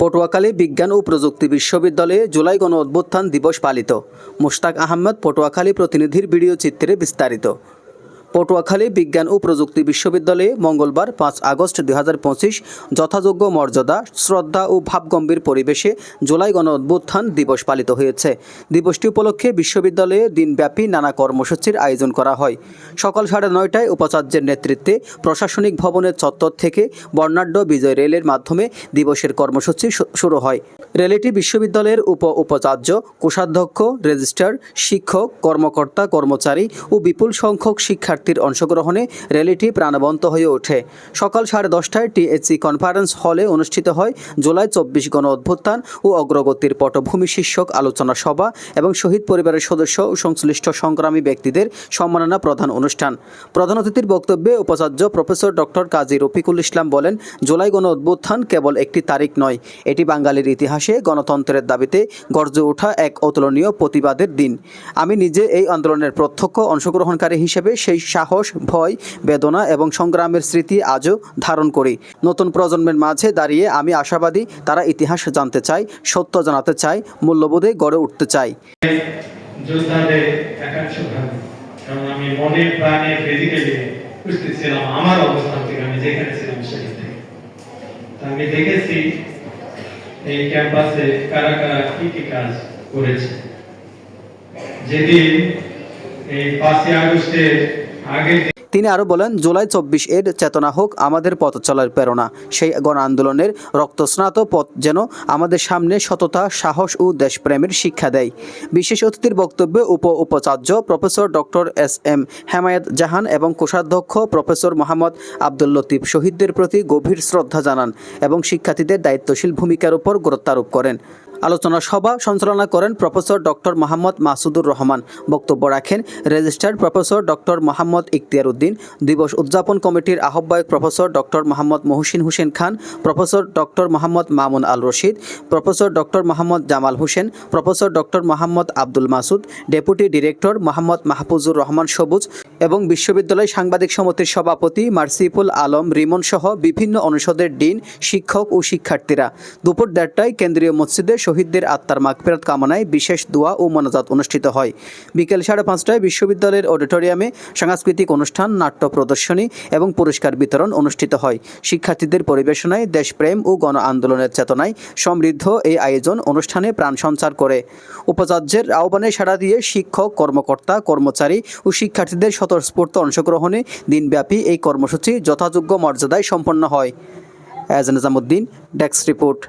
পটুয়াখালী বিজ্ঞান ও প্রযুক্তি বিশ্ববিদ্যালয়ে জুলাই গণ অভ্যুত্থান দিবস পালিত। মুশতাক আহমেদ পটুয়াখালী প্রতিনিধির ভিডিও চিত্রে বিস্তারিত। পটুয়াখালী বিজ্ঞান ও প্রযুক্তি বিশ্ববিদ্যালয়ে মঙ্গলবার পাঁচ আগস্ট দুই যথাযোগ্য মর্যাদা, শ্রদ্ধা ও ভাবগম্ভীর পরিবেশে জুলাই গণ অভ্যুত্থান দিবস পালিত হয়েছে। দিবসটি উপলক্ষে বিশ্ববিদ্যালয়ে দিনব্যাপী নানা কর্মসূচির আয়োজন করা হয়। সকাল সাড়ে নয়টায় উপাচার্যের নেতৃত্বে প্রশাসনিক ভবনের চত্বর থেকে বর্ণাঢ্য বিজয় রেলের মাধ্যমে দিবসের কর্মসূচি শুরু হয়। রেলিটি বিশ্ববিদ্যালয়ের উপ উপাচার্য, কোষাধ্যক্ষ, রেজিস্ট্রার, শিক্ষক, কর্মকর্তা, কর্মচারী ও বিপুল সংখ্যক শিক্ষার্থীর অংশগ্রহণে র্যালিটি প্রাণবন্ত হয়ে ওঠে। সকাল সাড়ে দশটায় টিএচসি কনফারেন্স হলে অনুষ্ঠিত হয় জুলাই চব্বিশ গণ অভ্যুত্থান ও অগ্রগতির পটভূমি শীর্ষক আলোচনা সভা এবং শহীদ পরিবারের সদস্য ও সংশ্লিষ্ট সংগ্রামী ব্যক্তিদের সম্মাননা প্রধান অনুষ্ঠান। প্রধান অতিথির বক্তব্যে উপাচার্য প্রফেসর ডক্টর কাজী রফিকুল ইসলাম বলেন, জুলাই গণ অভ্যুত্থান কেবল একটি তারিখ নয়, এটি বাঙালির ইতিহাসে গণতন্ত্রের দাবিতে গর্জে ওঠা এক অতুলনীয় প্রতিবাদের দিন। আমি নিজে এই আন্দোলনের প্রত্যক্ষ অংশগ্রহণকারী হিসেবে সেই সাহস, ভয়, বেদনা এবং সংগ্রামের স্মৃতি আজও ধারণ করি। নতুন প্রজন্মের মাঝে দাঁড়িয়ে আমি আশাবাদী তারা ইতিহাস জানতে চায়, সত্য জানাতে চায়, মূল্যবোধে গড়ে উঠতে কারণ আমি দেখেছি এই ক্যাম্পাসে কারা কারা কি কি কাজ করেছে। যেদিন এই পাঁচই আগস্টের তিনি আরও বলেন, জুলাই চব্বিশ এর চেতনা হোক আমাদের পথ চলার প্রেরণা। সেই গণ আন্দোলনের রক্তস্নাত পথ যেন আমাদের সামনে সততা, সাহস ও দেশপ্রেমের শিক্ষা দেয়। বিশেষ অতিথির বক্তব্যে উপ উপাচার্য professor doctor S M Hemayet Jahan এবং কোষাধ্যক্ষ প্রফেসর মোহাম্মদ আব্দুল লতিফ শহীদদের প্রতি গভীর শ্রদ্ধা জানান এবং শিক্ষার্থীদের দায়িত্বশীল ভূমিকার উপর গুরুত্বারোপ করেন। আলোচনা সভা সঞ্চালনা করেন প্রফেসর ডক্টর মোহাম্মদ মাসুদুর রহমান। বক্তব্য রাখেন registrar professor doctor Mohammad Ikhtiar Uddin দিবস উদযাপন কমিটির আহ্বায়ক professor doctor Mohammad Mohsin Hossain Khan, professor doctor Mohammad Mamun Al Rashid, professor doctor Mohammad Jamal Hossain, professor doctor Mohammad Abdul Masud, deputy director Mohammad Mahfuzur Rahman Sabuj এবং বিশ্ববিদ্যালয় সাংবাদিক সমিতির সভাপতি merciful Alam Rimon সহ বিভিন্ন অনুষদের ডিন, শিক্ষক ও শিক্ষার্থীরা। দুপুর দেড়টায় কেন্দ্রীয় মসজিদে শহীদদের আত্মার মাগফিরাত কামনায় বিশেষ দোয়া ও মোনাজাত অনুষ্ঠিত হয়। বিকেল সাড়ে পাঁচটায় বিশ্ববিদ্যালয়ের অডিটোরিয়ামে সাংস্কৃতিক অনুষ্ঠান, নাট্য প্রদর্শনী এবং পুরস্কার বিতরণ অনুষ্ঠিত হয়। শিক্ষার্থীদের পরিবেশনায় দেশপ্রেম ও গণ আন্দোলনের চেতনায় সমৃদ্ধ এই আয়োজন অনুষ্ঠানে প্রাণ সঞ্চার করে। উপাচার্যের আহ্বানে সাড়া দিয়ে শিক্ষক, কর্মকর্তা, কর্মচারী ও শিক্ষার্থীদের স্বতঃস্ফূর্ত অংশগ্রহণে দিনব্যাপী এই কর্মসূচি যথাযোগ্য মর্যাদায় সম্পন্ন হয়। এজ নিজামুদ্দিন ডেস্ক রিপোর্ট।